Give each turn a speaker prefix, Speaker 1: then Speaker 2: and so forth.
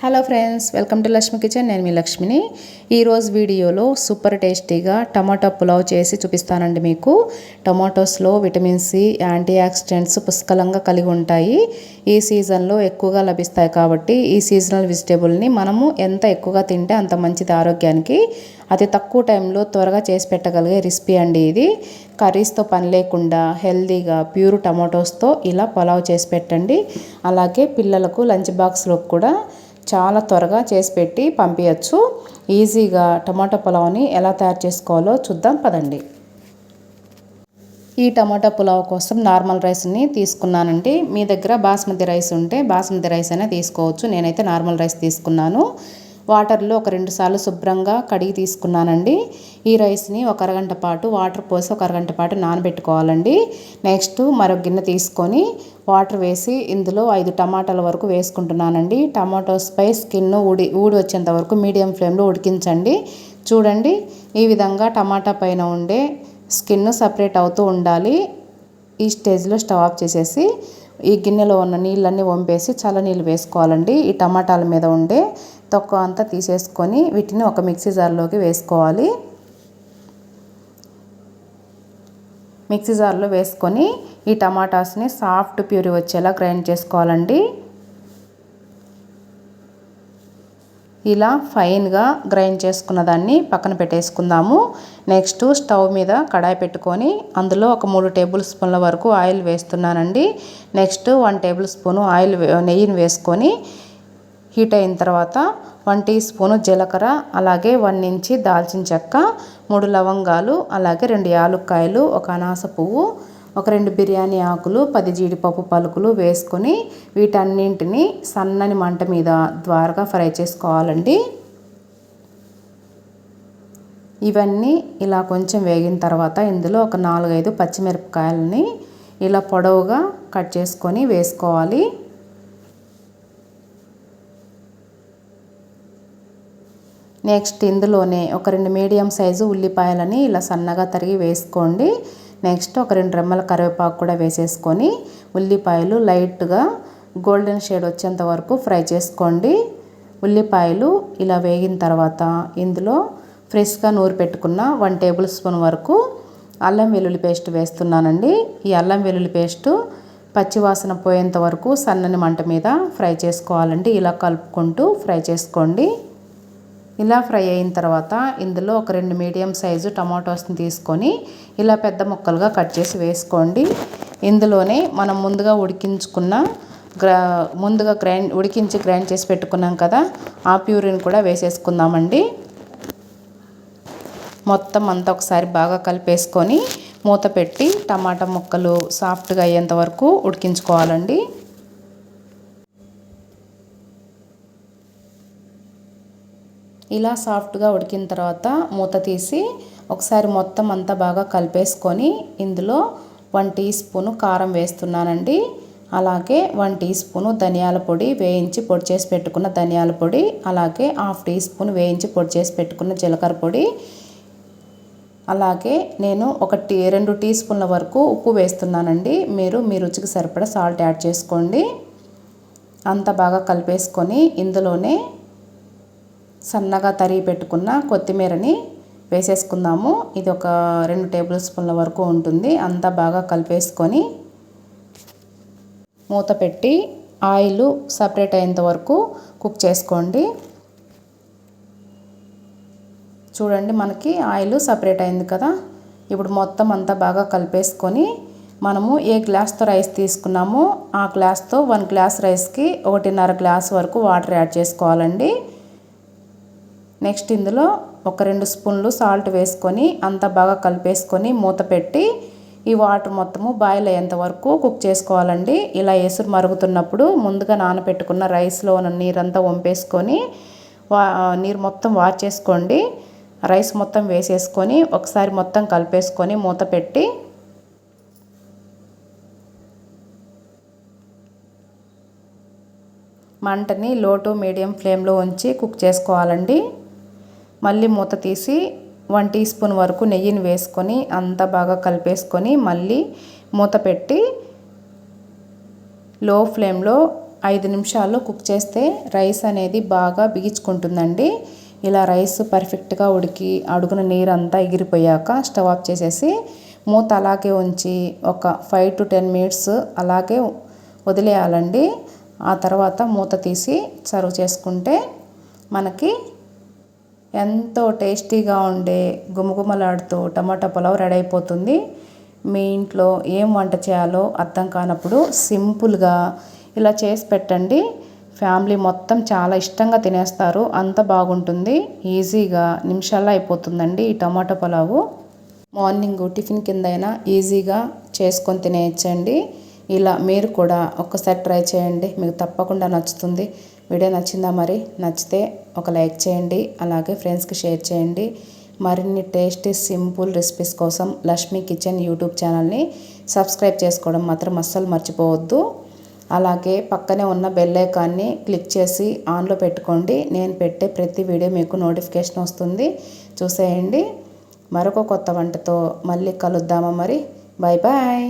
Speaker 1: Hello friends welcome to Lakshmi kitchen నేను మీ లక్ష్మిని. ఈరోజు వీడియోలో సూపర్ టేస్టీగా టమాటో పులావ్ చేసి చూపిస్తానండి మీకు. టమాటోస్లో విటమిన్ సి యాంటీ ఆక్సిడెంట్స్ పుష్కలంగా కలిగి ఉంటాయి. ఈ సీజన్లో ఎక్కువగా లభిస్తాయి కాబట్టి ఈ సీజనల్ వెజిటేబుల్ని మనము ఎంత ఎక్కువగా తింటే అంత మంచిది ఆరోగ్యానికి. అతి తక్కువ టైంలో త్వరగా చేసి పెట్టగలిగే రెసిపీ అండి ఇది. కర్రీస్తో పని లేకుండా హెల్దీగా ప్యూర్ టమాటోస్తో ఇలా పులావ్ చేసి పెట్టండి. అలాగే పిల్లలకు లంచ్ బాక్స్లో కూడా చాలా త్వరగా చేసి పెట్టి పంపించచ్చు ఈజీగా టమాటా పులావ్ని ఎలా తయారు చేసుకోవాలో చూద్దాం పదండి. ఈ టమాటా పులావ్ కోసం నార్మల్ రైస్ని తీసుకున్నానండి. మీ దగ్గర బాస్మతి రైస్ ఉంటే బాస్మతి రైస్ అయినా తీసుకోవచ్చు. నేనైతే నార్మల్ రైస్ తీసుకున్నాను. వాటర్లో ఒక రెండు సార్లు శుభ్రంగా కడిగి తీసుకున్నానండి. ఈ రైస్ని ఒక అరగంట పాటు వాటర్ పోసి ఒక అరగంట పాటు నానబెట్టుకోవాలండి. నెక్స్ట్ మరొక గిన్నె తీసుకొని వాటర్ వేసి ఇందులో ఐదు టమాటాల వరకు వేసుకుంటున్నానండి. టమాటోస్పై స్కిన్ ఊడి ఊడి వచ్చేంత వరకు మీడియం ఫ్లేమ్లో ఉడికించండి. చూడండి ఈ విధంగా టమాటా పైన ఉండే స్కిన్ సపరేట్ అవుతూ ఉండాలి. ఈ స్టేజ్లో స్టవ్ ఆఫ్ చేసేసి ఈ గిన్నెలో ఉన్న నీళ్ళన్నీ వంపేసి చల్ల నీళ్ళు వేసుకోవాలండి. ఈ టమాటాల మీద ఉండే తొక్క అంతా తీసేసుకొని వీటిని ఒక మిక్సీ జార్లోకి వేసుకోవాలి. మిక్సీ జార్లో వేసుకొని ఈ టమాటాస్ని సాఫ్ట్ ప్యూరీ వచ్చేలా గ్రైండ్ చేసుకోవాలండి. ఇలా ఫైన్గా గ్రైండ్ చేసుకున్న దాన్ని పక్కన పెట్టేసుకుందాము. నెక్స్ట్ స్టవ్ మీద కడాయి పెట్టుకొని అందులో ఒక మూడు టేబుల్ స్పూన్ల వరకు ఆయిల్ వేస్తున్నానండి. Next one tablespoon oil నెయ్యిని వేసుకొని హీట్ అయిన తర్వాత వన్ టీ స్పూను జీలకర్ర అలాగే వన్ ఇంచి దాల్చిన చెక్క మూడు లవంగాలు అలాగే రెండు యాలుక్కాయలు ఒక అనాస పువ్వు ఒక రెండు బిర్యానీ ఆకులు పది జీడిపప్పు పలుకులు వేసుకొని వీటన్నింటిని సన్నని మంట మీద ద్వారగా ఫ్రై చేసుకోవాలండి. ఇవన్నీ ఇలా కొంచెం వేగిన తర్వాత ఇందులో ఒక నాలుగైదు పచ్చిమిరపకాయలని ఇలా పొడవుగా కట్ చేసుకొని వేసుకోవాలి. నెక్స్ట్ ఇందులోనే ఒక రెండు మీడియం సైజు ఉల్లిపాయలని ఇలా సన్నగా తరిగి వేసుకోండి. నెక్స్ట్ ఒక రెండు రెమ్మల కరివేపాకు కూడా వేసేసుకొని ఉల్లిపాయలు లైట్గా గోల్డెన్ షేడ్ వచ్చేంత వరకు ఫ్రై చేసుకోండి. ఉల్లిపాయలు ఇలా వేగిన తర్వాత ఇందులో ఫ్రెష్గా నూరు పెట్టుకున్న వన్ టేబుల్ స్పూన్ వరకు అల్లం వెల్లుల్లి పేస్ట్ వేస్తున్నానండి. ఈ అల్లం వెల్లుల్లి పేస్టు పచ్చివాసన పోయేంత వరకు సన్నని మంట మీద ఫ్రై చేసుకోవాలండి. ఇలా కలుపుకుంటూ ఫ్రై చేసుకోండి. ఇలా ఫ్రై అయిన తర్వాత ఇందులో ఒక రెండు మీడియం సైజు టమాటోస్ని తీసుకొని ఇలా పెద్ద ముక్కలుగా కట్ చేసి వేసుకోండి. ఇందులోనే మనం ముందుగా ఉడికించుకున్న గ్రా ముందుగా గ్రైండ్ ఉడికించి గ్రైండ్ చేసి పెట్టుకున్నాం కదా ఆ ప్యూరిని కూడా వేసేసుకుందామండి. మొత్తం అంతా ఒకసారి బాగా కలిపేసుకొని మూత పెట్టి టమాటా ముక్కలు సాఫ్ట్గా అయ్యేంత వరకు ఉడికించుకోవాలండి. ఇలా సాఫ్ట్గా ఉడికిన తర్వాత మూత తీసి ఒకసారి మొత్తం అంతా బాగా కలిపేసుకొని ఇందులో వన్ టీ స్పూను కారం వేస్తున్నానండి. అలాగే వన్ టీ స్పూను ధనియాల పొడి వేయించి పొడి చేసి పెట్టుకున్న ధనియాల పొడి అలాగే హాఫ్ టీ స్పూన్ వేయించి పొడి చేసి పెట్టుకున్న జీలకర్ర పొడి. అలాగే నేను ఒక టీ రెండు టీ స్పూన్ల వరకు ఉప్పు వేస్తున్నానండి. మీరు మీ రుచికి సరిపడా సాల్ట్ యాడ్ చేసుకోండి. అంతా బాగా కలిపేసుకొని ఇందులోనే సన్నగా తరిగి పెట్టుకున్న కొత్తిమీరని వేసేసుకుందాము. ఇది ఒక రెండు టేబుల్ స్పూన్ల వరకు ఉంటుంది. అంతా బాగా కలిపేసుకొని మూత పెట్టి ఆయిల్ సపరేట్ అయ్యేంత వరకు కుక్ చేసుకోండి. చూడండి మనకి ఆయిల్ సపరేట్ అయింది కదా. ఇప్పుడు మొత్తం అంతా బాగా కలిపేసుకొని మనము ఏ గ్లాస్తో రైస్ తీసుకున్నామో ఆ గ్లాస్తో వన్ గ్లాస్ రైస్కి ఒకటిన్నర గ్లాస్ వరకు వాటర్ యాడ్ చేసుకోవాలండి. నెక్స్ట్ ఇందులో ఒక రెండు స్పూన్లు సాల్ట్ వేసుకొని అంతా బాగా కలిపేసుకొని మూత పెట్టి ఈ వాటర్ మొత్తము బాయిల్ అయ్యేంత వరకు కుక్ చేసుకోవాలండి. ఇలా ఎసురు మరుగుతున్నప్పుడు ముందుగా నానబెట్టుకున్న రైస్లో ఉన్న నీరంతా వంపేసుకొని వా నీరు మొత్తం వాచేసుకోండి రైస్ మొత్తం వేసేసుకొని ఒకసారి మొత్తం కలిపేసుకొని మూత పెట్టి మంటని లో టు మీడియం ఫ్లేమ్లో ఉంచి కుక్ చేసుకోవాలండి. మళ్ళీ మూత తీసి వన్ టీ స్పూన్ వరకు నెయ్యిని వేసుకొని అంతా బాగా కలిపేసుకొని మళ్ళీ మూత పెట్టి లో ఫ్లేమ్లో ఐదు నిమిషాలు కుక్ చేస్తే రైస్ అనేది బాగా బిగించుకుంటుందండి. ఇలా రైస్ పర్ఫెక్ట్గా ఉడికి అడుగున నీరు అంతా ఎగిరిపోయాక స్టవ్ ఆఫ్ చేసేసి మూత అలాగే ఉంచి ఒక ఫైవ్ టు టెన్ మినిట్స్ అలాగే వదిలేయాలండి. ఆ తర్వాత మూత తీసి సర్వ్ చేసుకుంటే మనకి ఎంతో టేస్టీగా ఉండే గుమగుమలాడుతూ టమాటా పులావ్ రెడీ అయిపోతుంది. మీ ఇంట్లో ఏం వంట చేయాలో అర్థం కానప్పుడు సింపుల్గా ఇలా చేసి పెట్టండి. ఫ్యామిలీ మొత్తం చాలా ఇష్టంగా తినేస్తారు. అంత బాగుంటుంది. ఈజీగా నిమిషాల్లో అయిపోతుందండి ఈ టమాటా పులావు. మార్నింగ్ టిఫిన్ కిందైనా ఈజీగా చేసుకొని తినేయచ్చండి. ఇలా మీరు కూడా ఒక్కసారి ట్రై చేయండి. మీకు తప్పకుండా నచ్చుతుంది. వీడియో నచ్చిందా మరి? నచ్చితే ఒక లైక్ చేయండి అలాగే ఫ్రెండ్స్కి షేర్ చేయండి. మరిన్ని టేస్టీ సింపుల్ రెసిపీస్ కోసం లక్ష్మీ కిచెన్ యూట్యూబ్ ఛానల్ని సబ్స్క్రైబ్ చేసుకోవడం మాత్రం అస్సలు మర్చిపోవద్దు. అలాగే పక్కనే ఉన్న బెల్ ఐకాన్ని క్లిక్ చేసి ఆన్లో పెట్టుకోండి. నేను పెట్టే ప్రతి వీడియో మీకు నోటిఫికేషన్ వస్తుంది. చూసేయండి. మరొక కొత్త వంటతో మళ్ళీ కలుద్దామా మరి? Bye bye.